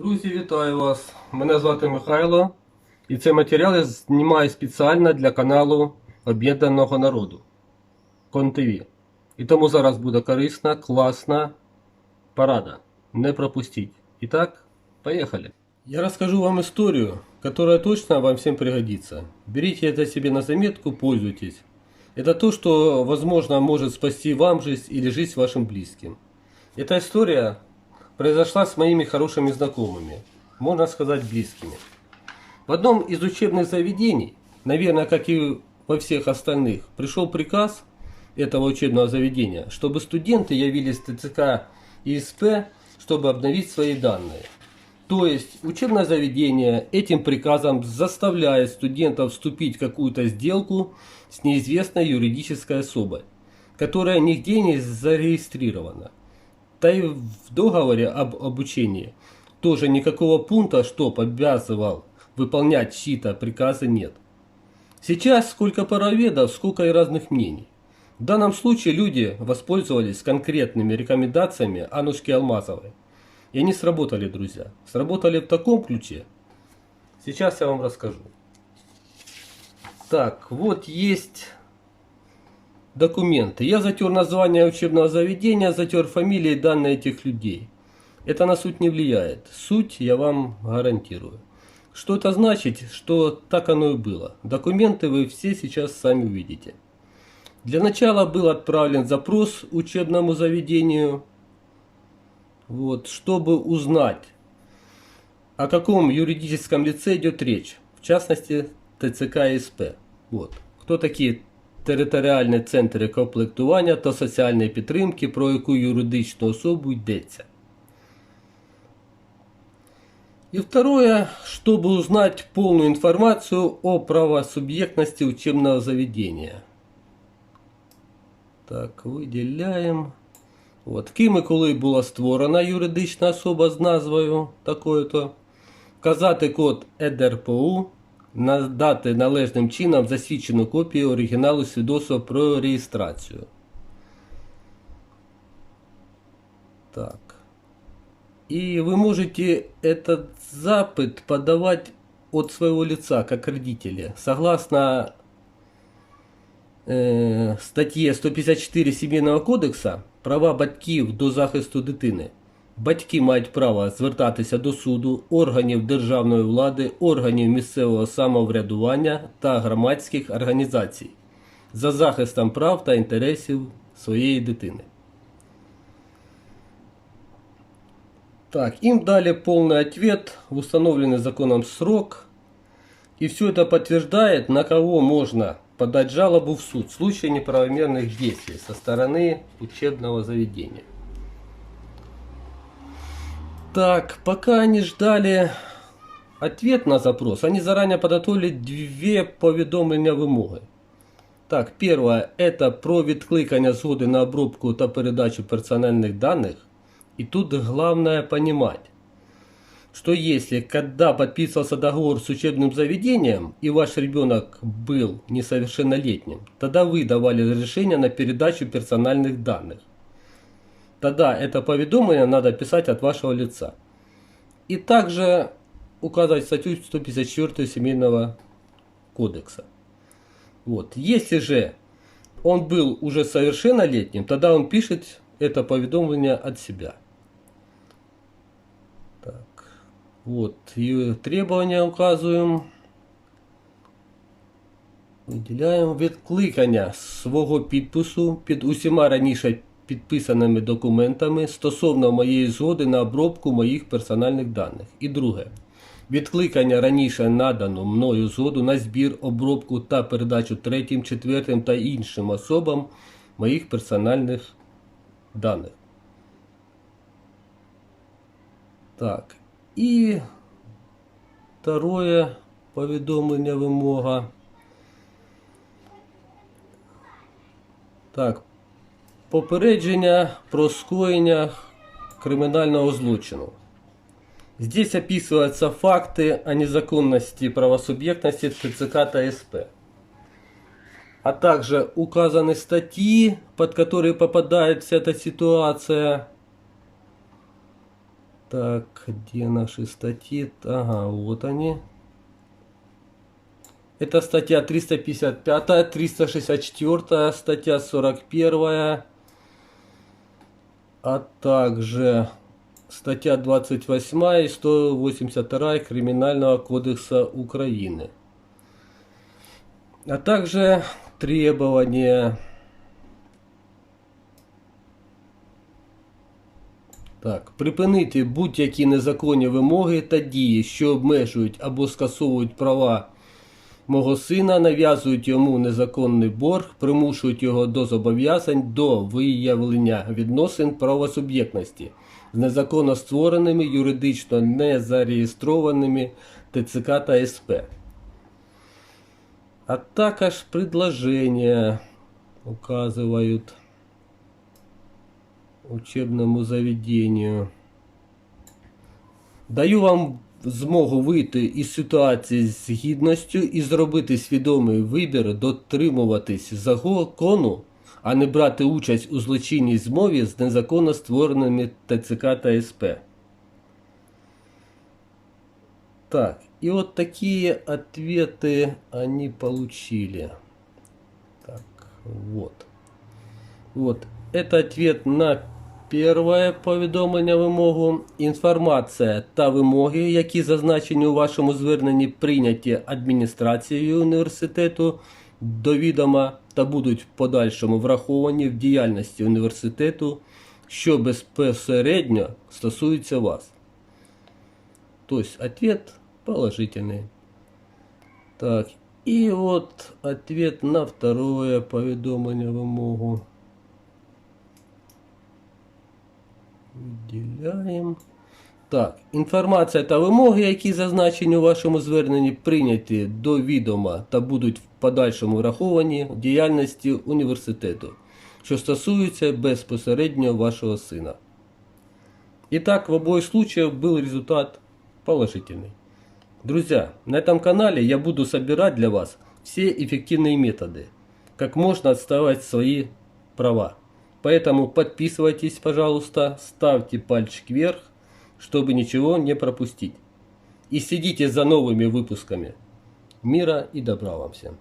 Друзі, вітаю вас! Мене звати Михайло, і цей матеріал я знімаю спеціально для каналу Об'єднаного народу КонТВ. І тому зараз буде корисна, класна порада. Не пропустіть. Итак, поехали. Я расскажу вам историю, которая точно вам всем пригодится. Берите это себе на заметку, пользуйтесь. Это то, что, возможно, может спасти вам жизнь или жизнь вашим близким. Эта история произошла с моими хорошими знакомыми, можно сказать близкими. В одном из учебных заведений, наверное, как и во всех остальных, пришел приказ этого учебного заведения, чтобы студенты явились в ТЦК и СП, чтобы обновить свои данные. То есть учебное заведение этим приказом заставляет студентов вступить в какую-то сделку с неизвестной юридической особой, которая нигде не зарегистрирована. Да и в договоре об обучении тоже никакого пункта, чтоб обязывал выполнять чьи-то приказы нет. Сейчас сколько пароведов, сколько и разных мнений. В данном случае люди воспользовались конкретными рекомендациями Анушки Алмазовой. И они сработали, друзья. Сработали в таком ключе. Сейчас я вам расскажу. Так, вот есть документы. Я затер название учебного заведения, затер фамилии и данные этих людей. Это на суть не влияет. Суть я вам гарантирую. Что это значит, что так оно и было. Документы вы все сейчас сами увидите. Для начала был отправлен запрос учебному заведению, вот, чтобы узнать, о каком юридическом лице идет речь, в частности ТЦК і СП. Вот. Хто такі територіальні центри комплектування та соціальної підтримки, про яку юридичну особу йдеться. И второе, чтобы узнать полную информацию о правосубъектности учебного заведения. Так, виділяємо. От, ким і коли була створена юридична особа з назвою такою-то. Вказати код ЕДРПУ, надати належним чином засвідчену копію оригіналу свідоцтва про реєстрацію. Так. И вы можете этот запит подавать от своего лица, как родители, согласно е, статті 154 Сімейного кодексу права батьків до захисту дитини. Батьки мають право звертатися до суду, органів державної влади, органів місцевого самоврядування та громадських організацій за захистом прав та інтересів своєї дитини. Так, им дали полный ответ в установленный законом срок. И все это подтверждает, на кого можно подать жалобу в суд в случае неправомерных действий со стороны учебного заведения. Так, пока они ждали ответ на запрос, они заранее подготовили две повідомлення вимоги. Так, первое это про відкликання згоди на обробку та передачу персональных данных. И тут главное понимать, что если когда подписывался договор с учебным заведением и ваш ребенок был несовершеннолетним, тогда вы давали разрешение на передачу персональных данных. Тогда это поведомление надо писать от вашего лица. И также указать статью 154 Семейного кодекса. Вот. Если же он был уже совершеннолетним, тогда он пишет это поведомление от себя. Так, вот, и требования указуємо. Виділяємо відкликання свого підпису під усіма раніше підписаними документами стосовно моєї згоди на обробку моїх персональних даних. І друге. Відкликання раніше надану мною згоду на збір, обробку та передачу третім, четвертим та іншим особам моїх персональних даних. Так. І второе повідомлення вимога. Так. Попередження про скоєння криминального злочину. Здесь описываются факты о незаконности правосубъектности ТЦК та СП. А также указаны статьи, под которые попадает вся эта ситуация. Так, где наши статьи? Ага, вот они. Это статья 355, 364, статья 41, а также статья 28 и 182 Криминального кодекса Украины. А также требования Так, припинити будь-які незаконні вимоги та дії, що обмежують або скасовують права мого сина, нав'язують йому незаконний борг, примушують його до зобов'язань до виявлення відносин правосуб'єктності з незаконно створеними, юридично незареєстрованими ТЦК та СП. А також предложения указывают учебному заведенню. Даю вам змогу вийти із ситуації з гідністю і зробити свідомий вибір, дотримуватись закону, а не брати участь у злочинній змові з незаконно створеними ТЦК та СП. Так, и вот такие ответы они получили. Так, вот. Вот. Это ответ на перше повідомлення вимогу. Інформація та вимоги, які зазначені у вашому зверненні, прийняті адміністрацією університету до відома та будуть в подальшому враховані в діяльності університету, що безпосередньо стосується вас. То есть ответ положительный. Так, и вот ответ на второе поведомление вимогу. Виділяємо. Так, інформація та вимоги, які зазначені у вашому зверненні, прийняті до відома та будуть в подальшому враховані в діяльності університету, що стосуються безпосередньо вашого сина. Итак, в обоих случаях был результат положительный. Друзья, на этом канале я буду собирать для вас все эффективные методы, как можно отставать свои права. Поэтому подписывайтесь, пожалуйста, ставьте пальчик вверх, чтобы ничего не пропустить. И следите за новыми выпусками. Мира и добра вам всем.